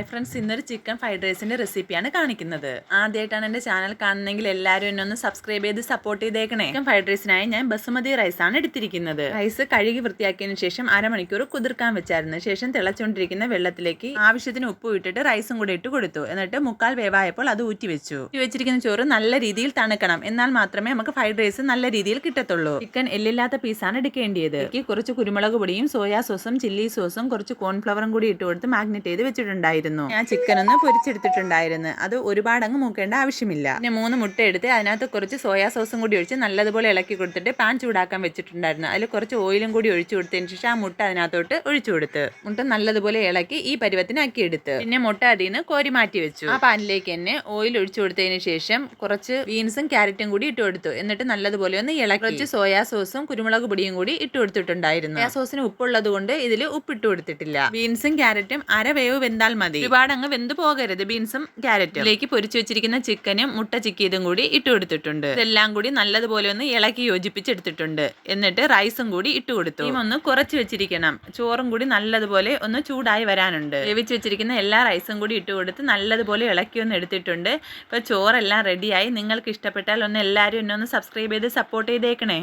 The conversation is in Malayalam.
ഹായ് ഫ്രണ്ട്സ് ഇന്നൊരു ചിക്കൻ ഫ്രൈഡ് റൈസിന്റെ റെസിപ്പിയാണ് കാണിക്കുന്നത്. ആദ്യമായിട്ടാണ് എന്റെ ചാനൽ കാണുന്നെങ്കിൽ എല്ലാവരും എന്നെ ഒന്ന് സബ്സ്ക്രൈബ് ചെയ്ത് സപ്പോർട്ട് ചെയ്തേക്കണേ. ചിക്കൻ ഫ്രൈഡ് റൈസിനായി ഞാൻ ബസുമതി റൈസാണ് എടുത്തിരിക്കുന്നത്. റൈസ് കഴുകി വൃത്തിയാക്കിയതിനു ശേഷം അരമണിക്കൂർ കുതിർക്കാൻ വെച്ചായിരുന്നു. ശേഷം തിളച്ചുകൊണ്ടിരിക്കുന്ന വെള്ളത്തിലേക്ക് ആവശ്യത്തിന് ഉപ്പ് ഇട്ടിട്ട് റൈസും കൂടെ ഇട്ട് കൊടുത്തു. എന്നിട്ട് മുക്കാൽ വേവായപ്പോൾ അത് ഊറ്റി വെച്ചു. ഊറ്റി വെച്ചിരിക്കുന്ന ചോറ് നല്ല രീതിയിൽ തണുക്കണം. എന്നാൽ മാത്രമേ നമുക്ക് ഫ്രൈഡ് റൈസ് നല്ല രീതിയിൽ കിട്ടത്തുള്ളൂ. ചിക്കൻ എല്ലില്ലാത്ത പീസാണ് എടുക്കേണ്ടത് കുറച്ച് കുരുമുളക് പൊടിയും സോയാ സോസും ചില്ലി സോസും കുറച്ച് കോൺഫ്ലവറും കൂടി ഇട്ട് കൊടുത്ത് മാഗ്നറ്റ് ചെയ്ത് വെച്ചിട്ടുണ്ടായിരുന്നു. ഞാൻ ചിക്കൻ ഒന്ന് പൊരിച്ചെടുത്തിട്ടുണ്ടായിരുന്നു. അത് ഒരുപാട് അങ്ങ് മൂക്കേണ്ട ആവശ്യമില്ല. പിന്നെ മൂന്ന് മുട്ട എടുത്ത് അതിനകത്ത് കുറച്ച് സോയാ സോസും കൂടി ഒഴിച്ച് നല്ലതുപോലെ ഇളക്കി കൊടുത്തിട്ട് പാൻ ചൂടാക്കാൻ വെച്ചിട്ടുണ്ടായിരുന്നു. അതിൽ കുറച്ച് ഓയിലും കൂടി ഒഴിച്ചു കൊടുത്തതിന് ശേഷം ആ മുട്ട അതിനകത്തോട്ട് ഒഴിച്ചു കൊടുത്ത് മുട്ട നല്ലതുപോലെ ഇളക്കി ഈ പരുവത്തിനാക്കി എടുത്ത്. പിന്നെ മുട്ട അതിൽ നിന്ന് കോരി മാറ്റി വെച്ചു. ആ പാനിലേക്ക് തന്നെ ഓയിൽ ഒഴിച്ചു കൊടുത്തതിന് ശേഷം കുറച്ച് ബീൻസും ക്യാരറ്റും കൂടി ഇട്ട് കൊടുത്തു. എന്നിട്ട് നല്ലതുപോലെ ഒന്ന് ഇളക്കി. കുറച്ച് സോയാ സോസും കുരുമുളക് പൊടിയും കൂടി ഇട്ട് കൊടുത്തിട്ടുണ്ടായിരുന്നു. സോസിന് ഉപ്പുള്ളത് കൊണ്ട് ഇതിൽ ഉപ്പിട്ട് കൊടുത്തിട്ടില്ല. ബീൻസും ക്യാരറ്റും അര വേവ് വെന്താൽ മതി. ഒരുപാട് അങ്ങ് വെന്ത് പോകരുത്. ബീൻസും ക്യാരറ്റും. ഇതിലേക്ക് പൊരിച്ചു വെച്ചിരിക്കുന്ന ചിക്കനും മുട്ട ചിക്കിയതും കൂടി ഇട്ട് കൊടുത്തിട്ടുണ്ട്. ഇതെല്ലാം കൂടി നല്ലതുപോലെ ഒന്ന് ഇളക്കി യോജിപ്പിച്ചെടുത്തിട്ടുണ്ട്. എന്നിട്ട് റൈസും കൂടി ഇട്ട് കൊടുത്തു. ഒന്ന് കുറച്ച് വെച്ചിരിക്കണം. ചോറും കൂടി നല്ലതുപോലെ ഒന്ന് ചൂടായി വരാനുണ്ട്. വേവിച്ച് വെച്ചിരിക്കുന്ന എല്ലാ റൈസും കൂടി ഇട്ട് കൊടുത്ത് നല്ലതുപോലെ ഇളക്കി ഒന്ന് എടുത്തിട്ടുണ്ട്. ഇപ്പൊ ചോറെല്ലാം റെഡിയായി നിങ്ങൾക്ക് ഇഷ്ടപ്പെട്ടാൽ ഒന്ന് എല്ലാവരും എന്നെ ഒന്ന് സബ്സ്ക്രൈബ് ചെയ്ത് സപ്പോർട്ട് ചെയ്തേക്കണേ.